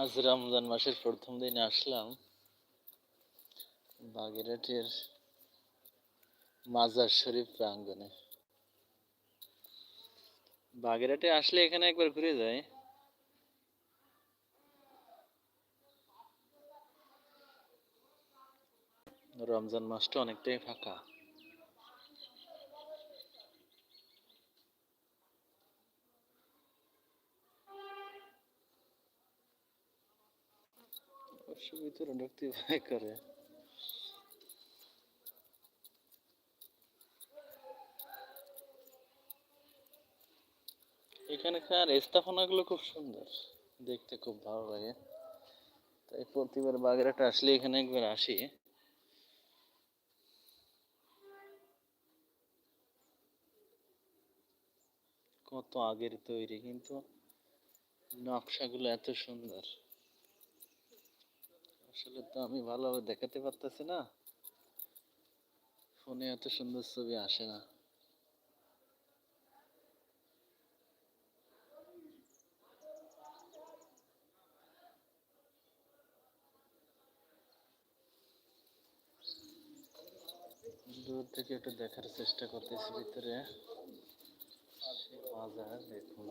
আজ রমজান মাসের প্রথম দিন আসলাম বাগেরহাটের মাজার শরীফ প্রাঙ্গনে বাগেরহাটে আসলে এখানে একবার ঘুরে যায় রমজান মাসটা অনেকটাই ফাঁকা। ভিতরে ঢুকতে ভয় করে। এখানকার স্থাপনাগুলো খুব সুন্দর, দেখতে খুব ভালো লাগে। তাই প্রতিবার বাগেরহাট আসলে এখানে একবার আসি। কত আগের তৈরি, কিন্তু নকশাগুলো এত সুন্দর। আসলে তো আমি ভালোভাবে দেখাতে পারতেছি না। ফোনে এত সুন্দর ছবি আসে না। দূর থেকে একটু দেখার চেষ্টা করতেছি ভিতরে। বাজার দেখুন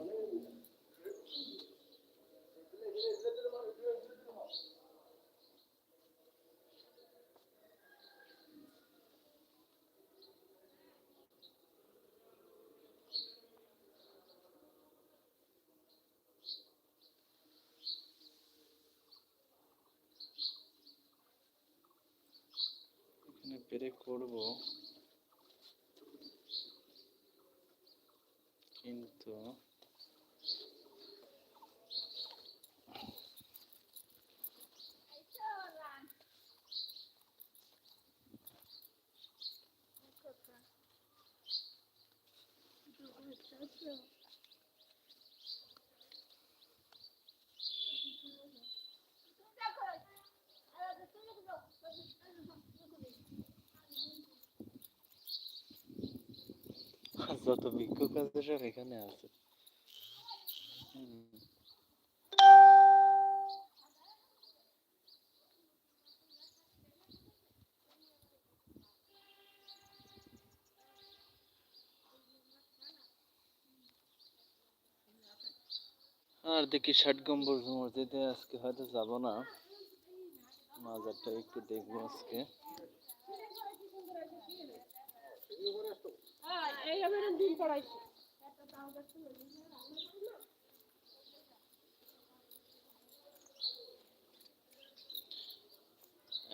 এখানে পেরে করব। কিন্তু যত ভিক্ষুক আছে সব এখানে আছে। আর দেখি ষাট গম্বুজ মসজিদে আজকে হয়তো যাব না মাজারটা একটু দেখব আজকে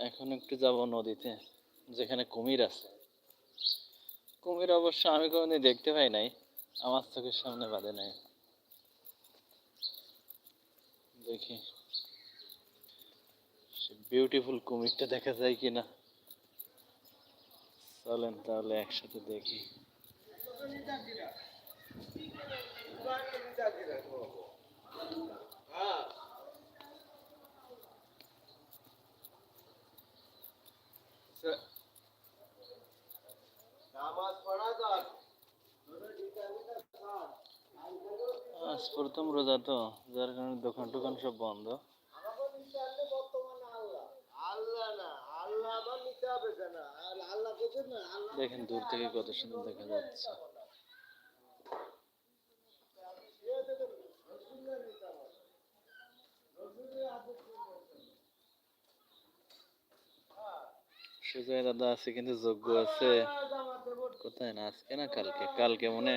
এখন একটু যাব নদীতে, যেখানে কুমির আছে। কুমির অবশ্য আমি কোনোদিন দেখতে পাই নাই, আমার চোখের সামনে বাঁধে নাই। দেখি বিউটিফুল কুমিরটা দেখা যায় কিনা। চলেন তাহলে একসাথে দেখি। আজ প্রথম রোজা তো যার কারণে দোকান টোকান সব বন্ধ। দেখেন দূর থেকে কত সুন্দর দেখা যাচ্ছে। সুজয় দাদা আছে কিন্তু যোগ্য আছে। কোথায় না? আজকে না কালকে? কালকে মনে?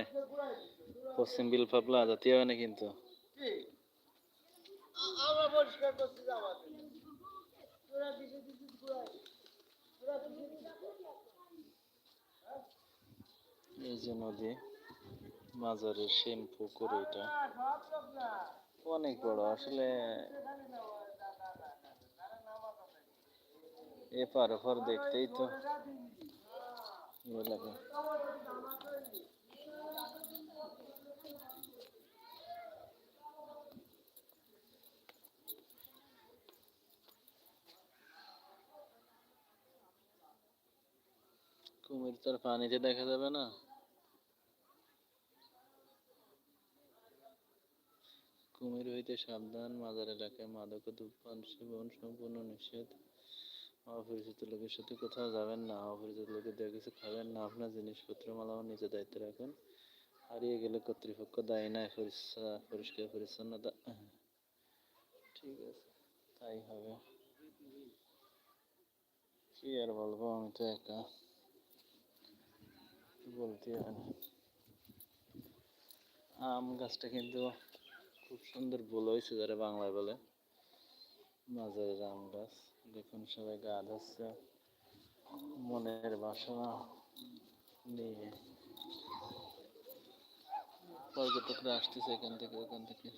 পশ্চিম বিল পাবলা জাতীয় হয় না কিন্তু? আমরা পরিষ্কার করছি আমাদের তোরা দিছে দিছিস ঘুরাই তোরা দিছে এই যে নদী, মাজারের সেম পুকুর এটা অনেক বড়, আসলে এপার ওপার দেখতেই তো কুমির তো আর পানিতে দেখা যাবে না। কুমির হইতে সাবধান, মাজার এলাকায় মাদক ও ধূমপান সেবন সম্পূর্ণ নিষেধ। অপরিচিত লোকের সাথে কোথাও যাবেন না, অপরিচিত লোকের দেওয়া কিছু খাবেন না। আপনার জিনিসপত্র মালামাল নিজের দায়িত্ব রাখুন। হারিয়ে গেলে কর্তৃপক্ষ দায়ী নয় পরিষ্কার পরিষ্কার, পরিচ্ছন্নতা। ঠিক আছে, তাই হবে। কি আর বলব, আমি তো একা। বলতে আম গাছটা কিন্তু খুব সুন্দর ভুল হয়েছে যারা বাংলায় বলে। মাঝারের রাম গাছ দেখুন সবাই গা ধরছে। মনের বাসনা নিয়ে পর্যটকরা আসতেছে এখান থেকে, ওখান থেকে।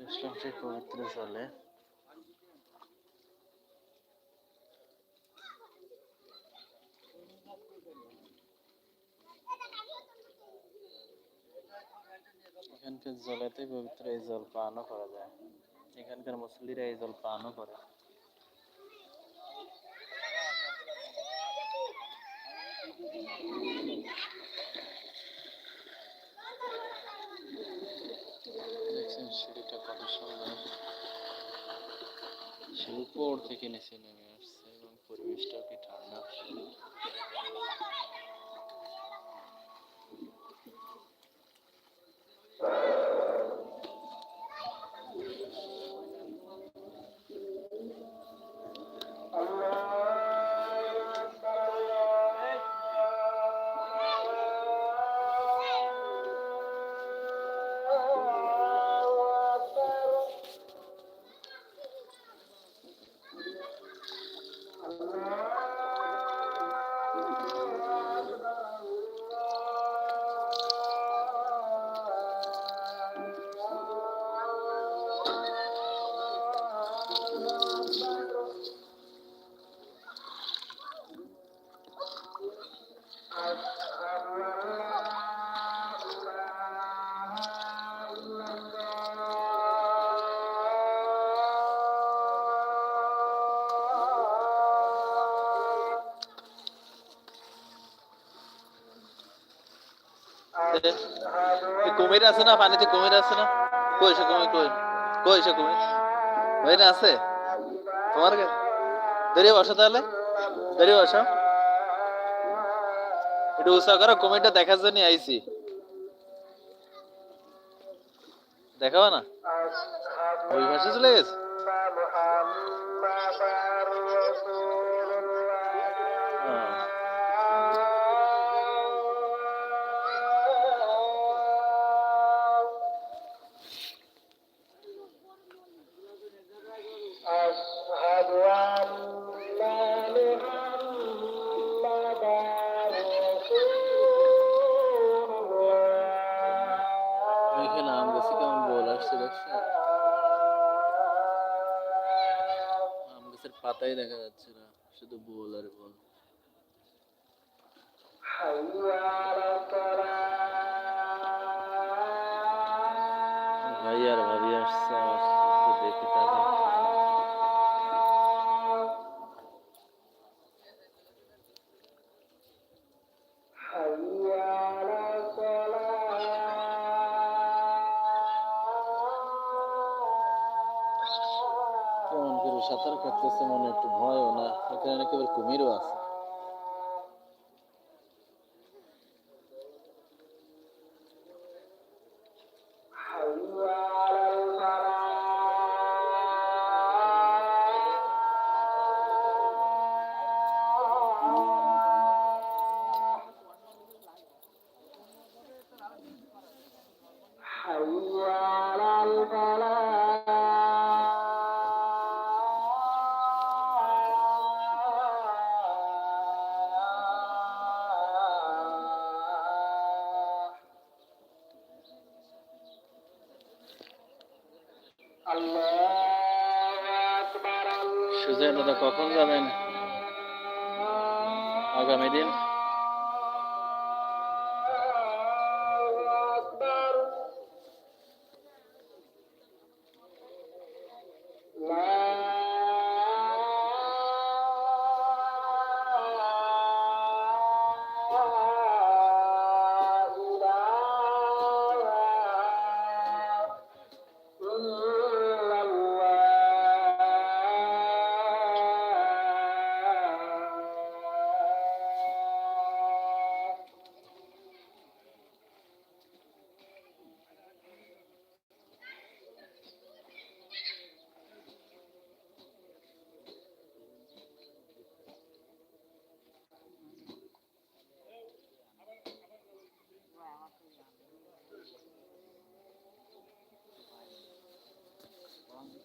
ইসলামটি পবিত্র চলে এখানকার জলেতে পবিত্র এই জল পানও করা যায়। এখানকার মুসলিরা এই জল পানও করে। দেখছেন সে উপর থেকে নিচে নেমে আসছে এবং পরিবেশটাও কি ঠান্ডা এ কুমির আছে না? পানিতে কুমির আছে না? কই সে কুমির, কই? কই সে কুমির? ওই না আছে? তোমার কাছে দাঁড়িয়ে বসো তাহলে। দাঁড়িয়ে বসো। একটু উৎসাহ করো, কুমিরটা দেখার জন্য আইছি। দেখাবো না? ওই পাশে চলে গেছে? ওইখানে আম গাছে কেমন বল আসছে দেখছ আম গাছের পাতাই দেখা যাচ্ছে না, শুধু বল আর বল। সাঁতার মনে একটু ভয়ও না। এখানে নাকি এবার কুমিরও আছে।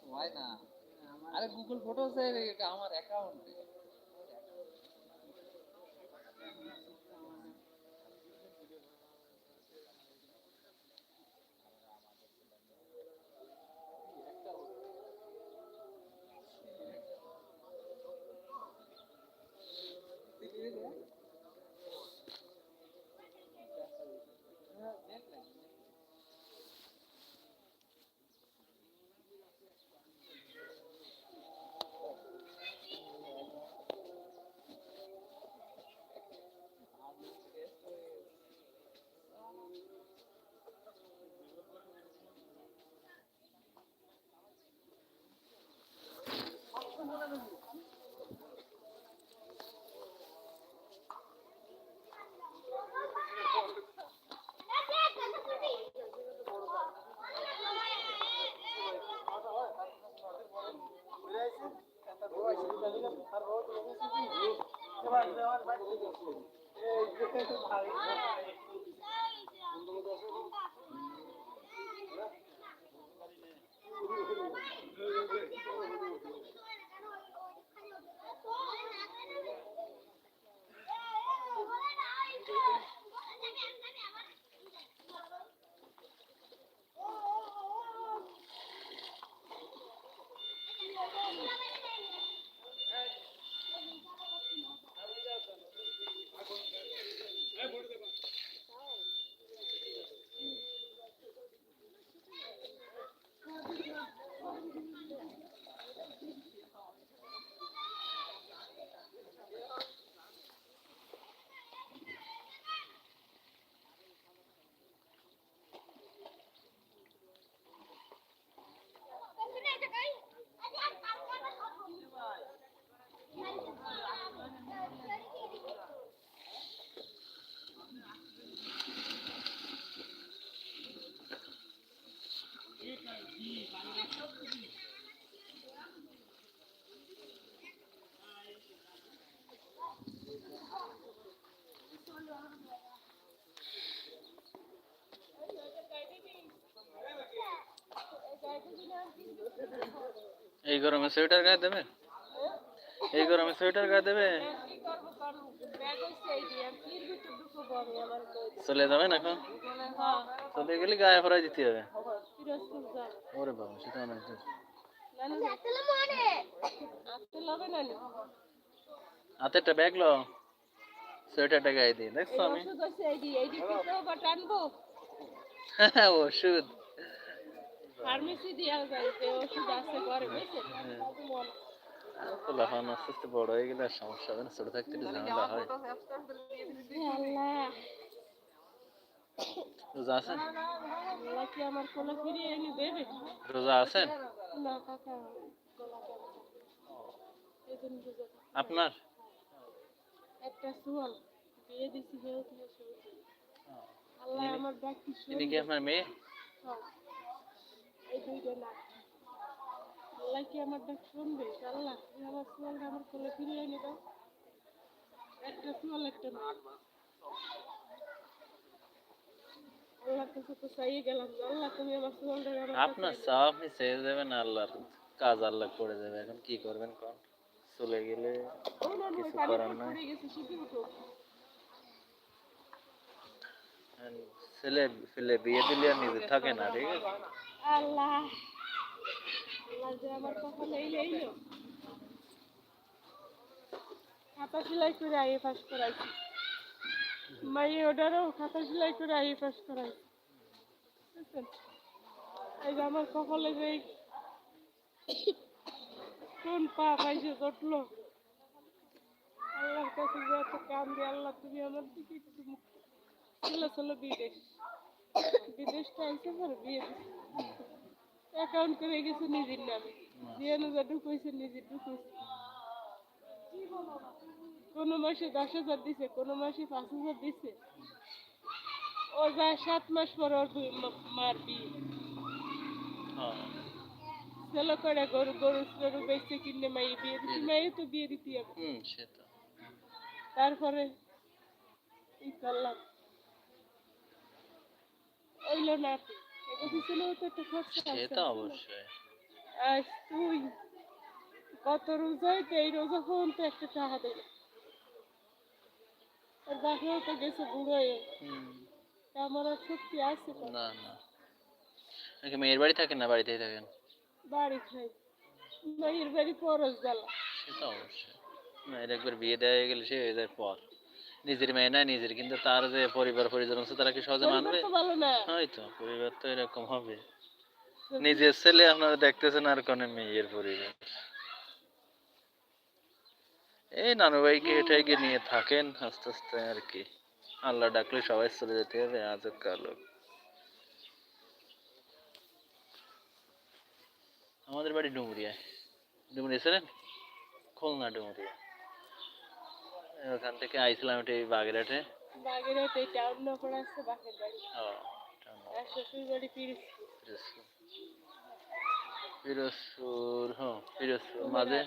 হয় না। আরে গুগল ফটো এটা আমার অ্যাকাউন্টে ¡Ayúdame! গরমে সোয়েটার গায়ে দেবে? এই গরমে সোয়েটার গায়ে দেবে? চলে যাবেন এখন? চলে গেলে গায়ে ভরাই দিতে হবে। ওরে বাবা সেটা অনেক দূর হাতে ব্যাগ লো সোয়েটারটা গায়ে দিয়ে দেখছ আমি? ওষুধ। ফার্মেসি দিয়া যাইতে ওষুধ আছে ঘরে আস্তে আস্তে বড় হয়ে গেলে আর সমস্যা হবে না ছোট থাকতে একটু ঝামেলা হয়। রোজা আছেন কি আমার কোলে ফিরিয়ে এনে দেবে? রোজা আছেন না কাকা। আপনার? একটা সুয়াল বিয়ে দিছি হেউ দিয়ে আল্লাহ আমার ডাকি ইনি কি আপনার মেয়ে? হ্যাঁ। এই দুইটা না আল্লাহ কি আমার ডাক শুনবে আল্লাহ তুমি আমার সুয়ালটা আমার কোলে ফিরিয়ে এনে দাও একটা সুয়াল একটা না আল্লাহর কাছে তো চাইয়ে গেলাম যে আল্লাহ তুমি আমার সুয়ালটা আপনার চাও আপনি চেয়ে যাবেন আল্লাহর কাজ আল্লাহ করে দেবে। এখন কি করবেন কোন? চলে গেলে কিছু করার নাই। শুধু ছেলে বিয়ে দিলে নিজে থাকে না আল্লাহ। যে খাতা সেলাই করে পাস করাইছি। ওটারও খাতা সেলাই করে পাস এই যে আমার কপালে যে কোন পা পাইছে জটলো আল্লাহর কাছে যে এত কাম দিয়ে আল্লাহ তুমি আমার দিকে একটু মুখ ছিল ছিল বিদেশ। বিদেশটা আইসে পরে বিয়ে অ্যাকাউন্ট করে গেছে নিজের নামে। দিয়ে না ঢুকাইছে নিজে ঢুকাইছে। কোনো মাসে দশ হাজার দিছে কোনো মাসে পাঁচ হাজার দিছে। ও যায় সাত মাস পর ওর মার বিয়ে। ছেলে করে গরু গরু গরু বেচতে কিনে মাই বিয়ে মাইয়ে তো বিয়ে দিতে হবে। তারপরে ই করলাম। ওইলো না এটা পিছনে তো একটা খরচা তো অবশ্যই। তুই রোজায় তো এই রোজা পর্যন্ত একটা টাকা দেবে। আর বাসাও তো গেছে বুড়োয় আমার আর শক্তি আছে না না। নাকি মেয়ের বাড়ি থাকেন না বাড়িতেই থাকেন? বাড়ি খাই। মায়ের বাড়ি পরশ জ্বালা সে তো অবশ্যই। মেয়ের একবার বিয়ে দেওয়া হয়ে গেলে সে হয়ে যায় পর। নিজের মেয়ে না নিজের কিন্তু তার যে পরিবার পরিজন আছে তারা কি সহজে মানবে? তো হয়তো পরিবার তো এরকম হবে। নিজের ছেলে আপনারা দেখতেছেন আর কোন মেয়ের পরিবার। এই নানু ভাইকে এটাইকে নিয়ে থাকেন আস্তে আস্তে আর কি। আল্লাহ ডাকলে সবাই চলে যেতে হবে আজ কালো আমাদের বাড়ি ডুমুরিয়ায়। ডুমুরিয়া ছিলেন? খুলনা ডুমুরিয়া। ওখান থেকে আইছিলাম এটা বাগেরহাটে। বাগেরহাট টাউন নকর আছে বাপের বাড়ি। ও না। আর শ্বশুর বাড়ি পিরোজপুর। পিরোজপুর হ্যাঁ পিরোজপুর। মাঝে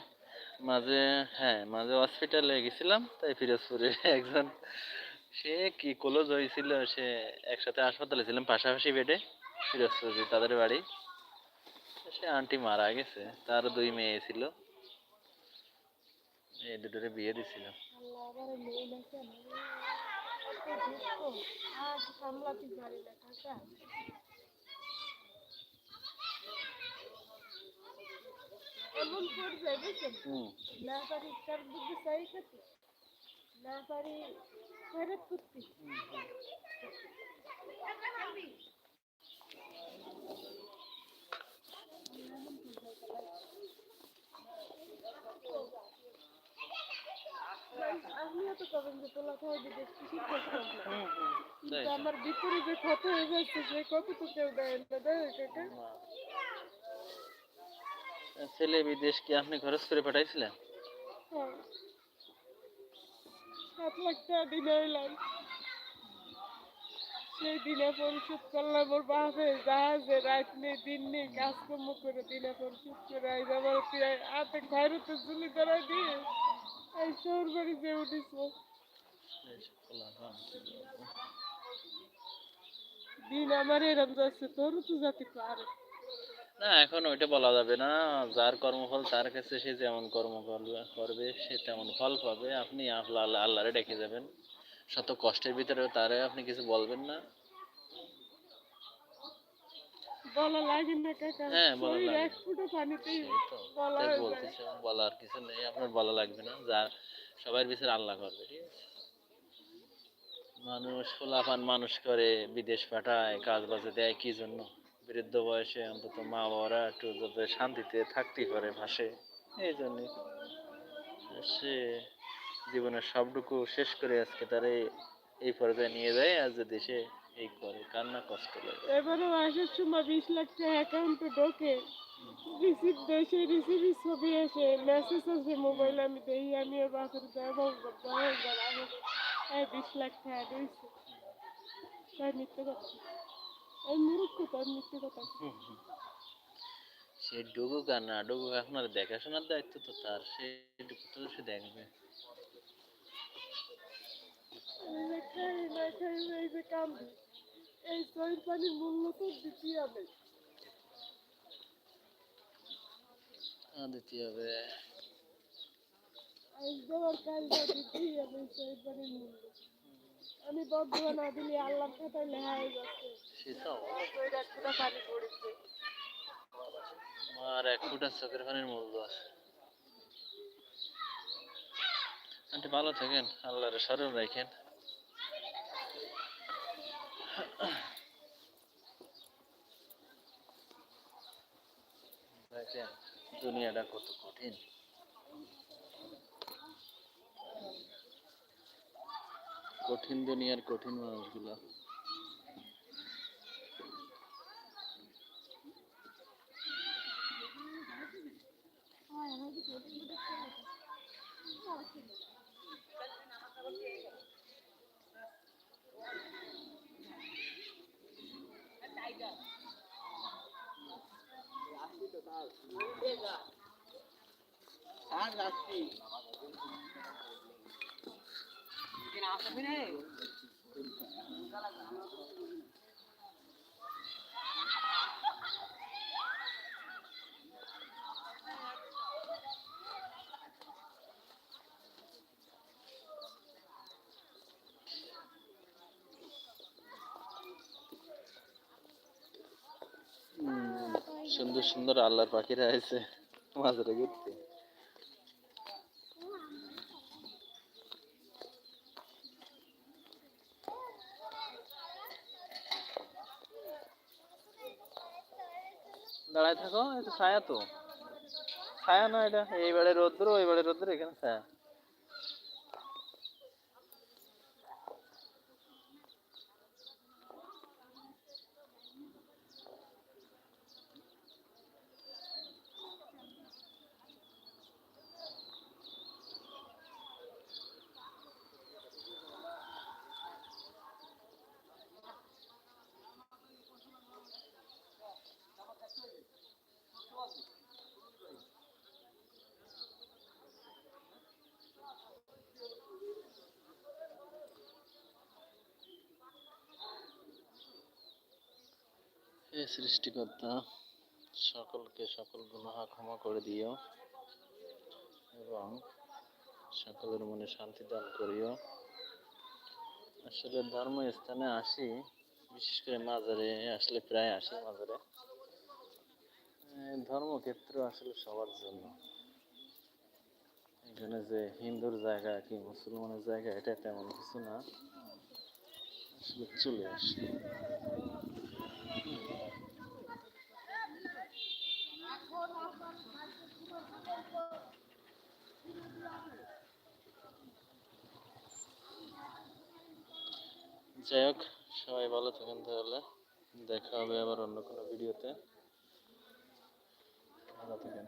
মাঝে হ্যাঁ মাঝে হসপিটালে গেছিলাম তাই পিরোজপুরে একজন সে কি কলেজ হয়েছিল সে একসাথে হাসপাতালে ছিলাম পাশাপাশি বেডে পিরোজপুর তাদের বাড়ি। সে আন্টি মারা গেছে তার দুই মেয়ে ছিল। এই দুটোরে বিয়ে দিছিল আল্লাহ আবার না পারি তার বুদ্ধি চাই খেতে না পারি খয়রাত করতে আপনিও তো কবেন যে তোলা খাই দিতে কিছু করতাম না হুম হুম তাই কিন্তু আমার ভিতরে ক্ষত হয়ে যাচ্ছে সে কত তো কেউ দেয় না দেয় কাকা ছেলে বিদেশ কি আপনি খরচ করে পাঠাইছিলেন? হ্যাঁ। সাত লাখ টাকা দিনে সেই দিনে পরিশোধ করলাম ওর বাপে জাহাজে রাত নেই দিন নেই কাজকর্ম করে দিনে পরিশোধ করে আইজ আমার প্রায় হাতে খয়রতে ঝুলি ধরা দিয়ে দিন আমার এরম যাচ্ছে তো যাতে পারে না, এখন ওইটা বলা যাবে না। যার কর্মফল তার কাছে, সে যেমন কর্ম করবে, সে তেমন ফল পাবে। আপনি আল্লাহ আল্লাহরে ডেকে যাবেন। শত কষ্টের ভিতরে তারে আপনি কিছু বলবেন না। বলা লাগে না কাকা হ্যাঁ, বলা লাগে। এক ফুটো পানিতেই বলা তাই যায়। বলতেছে বলার কিছু নেই আপনার বলা লাগবে না যা সবার বিচার আল্লাহ করবে ঠিক আছে মানুষ খোলাপান মানুষ করে বিদেশ পাঠায় কাজ বাজে দেয় কি জন্য বৃদ্ধ বয়সে অন্তত মা বাবারা একটু যাতে শান্তিতে থাকতে পারে ভাসে এই জন্যে সে জীবনের সবটুকু শেষ করে আজকে তারে এই পর্যায়ে নিয়ে যায় আর যে দেশে এই করে কান্না কষ্ট লাগে। এবারেও আসার সময় বিশ লাখ টাকা অ্যাকাউন্টে ঢোকে। রিসিভ দেয় সেই রিসিভের ছবি আসে মেসেজ আছে মোবাইলে আমি দেখি আমি বাপের এই বিশ লাখ টাকা রয়েছে তাই মিথ্যে কথা। এই মূর্খ তার মিথ্যে কথা। সে ডুবুক আর না ডুবুক আপনার দেখাশোনার দায়িত্ব তো তার সে তো সে দেখবে। খাই না খাই এই যে কান্দে এই চয়ের পানির মূল্য তো দিতে হবে। আহ, দিতে হবে। আমি বর্ধমান না দিলে আল্লাহর খাতায় লেখা হয়ে যাচ্ছে। সে তো আমার চয়ের এক ফোঁটা আর এক ফুটা চোখের পানির মূল্য আছে। আন্টি ভালো থাকেন। আল্লাহর স্মরণ রাখেন। দুনিয়াটা কত কঠিন। কঠিন দুনিয়ার কঠিন মানুষগুলো আর যাচ্ছি হুম, সুন্দর সুন্দর আল্লাহর পাখিরা আছে। মাঝরে ঘুরতে। দাঁড়ায় থাকো এটা ছায়া তো। ছায়া না এটা, এইবারে রোদ্র, ওইবারে রোদ্র এখানে ছায়া। হে সৃষ্টিকর্তা, সকলকে সকল গুনাহ ক্ষমা করে দিও এবং সকলের মনে শান্তি দান করিও। আসলে ধর্ম স্থানে আসি, বিশেষ করে মাজারে, আসলে প্রায় আসি মাজারে। ধর্মক্ষেত্র আসলে সবার জন্য। এখানে যে হিন্দুর জায়গা কি মুসলমানের জায়গা, এটা তেমন কিছু না। আসলে চলে আসি। যাই হোক সবাই ভালো থাকেন তাহলে। দেখা হবে আবার অন্য কোনো ভিডিওতে। ভালো থাকেন।